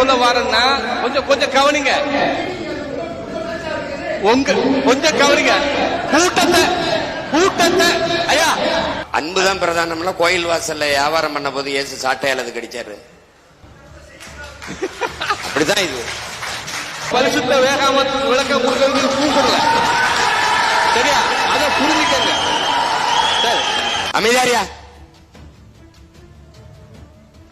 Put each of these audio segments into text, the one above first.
சொல்ல வரேன்னா கொஞ்சம் கொஞ்சம் கவனிங்க. உங்க கொஞ்சம் கவனிங்க. கூட்டத்தை கூட்டத்தை ஐயா. அன்புதான் பிரதானம்னா கோயில் வாசல்ல வியாபாரம் பண்ண போது இயேசு சாட்டையால் அது கடிச்சாரு. அப்படிதான் இது. பரிசுத்த வேகாமத்துக்கு விளக்கம் கொடுக்கறதுக்கு கூப்பிடல சரியா? அதை புரிஞ்சுக்கங்க. சரி. அமைதியாரியா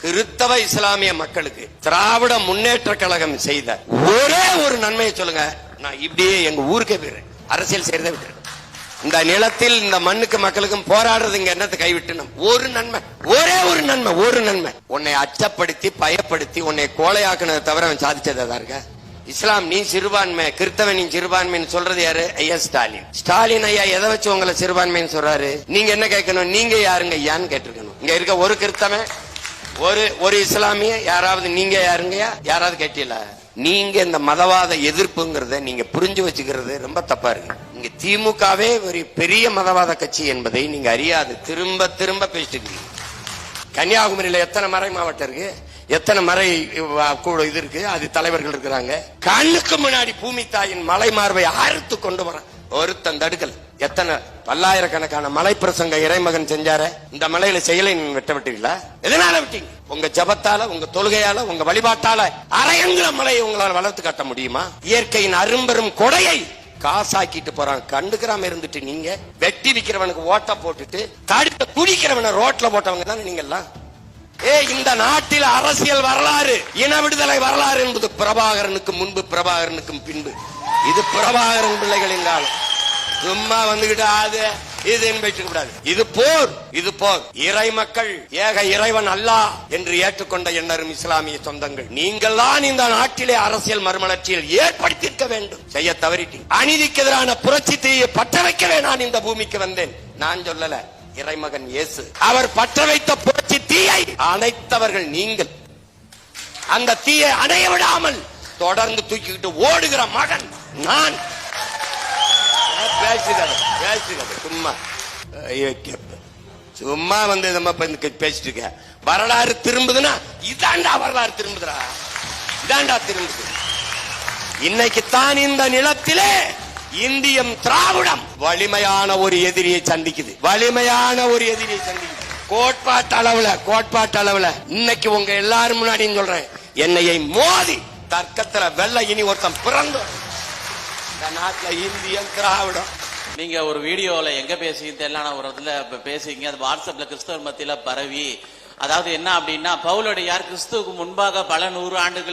கிறித்தவ இஸ்லாமிய மக்களுக்கு திராவிட முன்னேற்ற கழகம் செய்த ஒரே ஒரு நன்மையை சொல்லுங்க. நான் இப்படியே எங்க ஊருக்கே போயிடுறேன். அரசியல் செய்யறதை விட்டுறேன். இந்த நிலத்தில் இந்த மண்ணுக்கு மக்களுக்கும் போராடுறது இங்க என்னத்தை கைவிட்டணும் ஒரு நன்மை. ஒரே ஒரு நன்மை ஒரு நன்மை. உன்னை அச்சப்படுத்தி பயப்படுத்தி உன்னை கோலையாக்குனதை தவிர அவன் சாதிச்சதா இருக்க? இஸ்லாம் நீ சிறுபான்மை கிறிஸ்தவ நீ சிறுபான்மைன்னு சொல்றது யாரு? ஐயா ஸ்டாலின். ஸ்டாலின் ஐயா எதை வச்சு உங்களை சிறுபான்மைன்னு சொல்றாரு? நீங்க என்ன கேட்கணும்? நீங்க யாருங்க? ஐயான்னு கேட்டிருக்கணும். இங்க இருக்க ஒரு கிறிஸ்தவன் ஒரு ஒரு இஸ்லாமிய யாராவது நீங்க யாருங்கயா யாராவது கேட்டீங்களா? நீங்க இந்த மதவாத எதிர்ப்புங்கிறத நீங்க புரிஞ்சு வச்சுக்கிறது ரொம்ப தப்பா இருக்கு. இங்க திமுகவே ஒரு பெரிய மதவாத கட்சி என்பதை நீங்க அறியாது. திரும்ப திரும்ப பேசிட்டு கன்னியாகுமரியில எத்தனை மறை மாவட்டம் இருக்கு? எத்தனை மறை கூட இது இருக்கு? அது தலைவர்கள் இருக்கிறாங்க. கண்ணுக்கு முன்னாடி பூமி தாயின் மலை மார்பை அறுத்து கொண்டு வர ஒருத்தன் தடுக்கல். எத்தனை பல்லாயிரக்கணக்கான மலை பிரசங்க இறைமகன் செஞ்சார இந்த மலையில செயலை நீங்க வெட்ட விட்டீங்களா எதனால விட்டீங்க? உங்க ஜபத்தால உங்க தொழுகையால உங்க வழிபாட்டால அரையங்குற மலையை உங்களால் வளர்த்து காட்ட முடியுமா? இயற்கையின் அரும்பெரும் கொடையை காசாக்கிட்டு போறான். கண்டுக்கிறாம இருந்துட்டு நீங்க வெட்டி விக்கிறவனுக்கு ஓட்ட போட்டுட்டு தடுத்த குடிக்கிறவனை ரோட்ல போட்டவங்க தானே நீங்க எல்லாம் ஏ இந்த நாட்டில் அரசியல் வரலாறு இன விடுதலை வரலாறு என்பது பிரபாகரனுக்கு முன்பு பிரபாகரனுக்கும் பின்பு. இது பிரபாகரன் பிள்ளைகளின் காலம். சும்மா வந்துகிட்டு அது இதுன்னு பேசிக்க கூடாது இது போர். இது போர். இறை மக்கள் ஏக இறைவன் அல்லா என்று ஏற்றுக்கொண்ட எண்ணரும் இஸ்லாமிய சொந்தங்கள். நீங்கள் தான் இந்த நாட்டிலே அரசியல் மறுமலர்ச்சியில் ஏற்படுத்தியிருக்க வேண்டும். செய்ய தவறிட்டு அநீதிக்கு எதிரான புரட்சி தீயை பற்ற வைக்கவே நான் இந்த பூமிக்கு வந்தேன். நான் சொல்லல. இறைமகன் இயேசு. அவர் பற்ற வைத்த புரட்சி தீயை அணைத்தவர்கள் நீங்கள். அந்த தீயை அணைய விடாமல் தொடர்ந்து தூக்கிக்கிட்டு ஓடுகிற மகன் நான். பேசுகிறது பேசுகிறது சும்மா. சும்மா வந்து நம்ம பேசிட்டு இருக்க. வரலாறு திரும்புதுன்னா இதாண்டா வரலாறு திரும்புதுடா. இதாண்டா திரும்புது. இன்னைக்கு தான் இந்த நிலத்திலே இந்தியம் திராவிடம் வலிமையான ஒரு எதிரியை சந்திக்குது. வலிமையான ஒரு எதிரியை சந்திக்குது. கோட்பாட்டு அளவுல கோட்பாட்டு அளவுல. இன்னைக்கு உங்க எல்லாரும் முன்னாடியும் சொல்றேன். என்னையை மோதி தர்க்கத்துல வெள்ள இனி ஒருத்தன் பிறந்து நாட்டில் இந்தியம் திராவிடம். நீங்க ஒரு வீடியோல எங்க பேசிங்க தெரியலான ஒரு இடத்துல இப்ப அது வாட்ஸ்அப்ல கிறிஸ்தவ மத்தியில பரவி. அதாவது என்ன அப்படின்னா பவுலடியார் கிறிஸ்துவுக்கு முன்பாக பல நூறு ஆண்டுகள்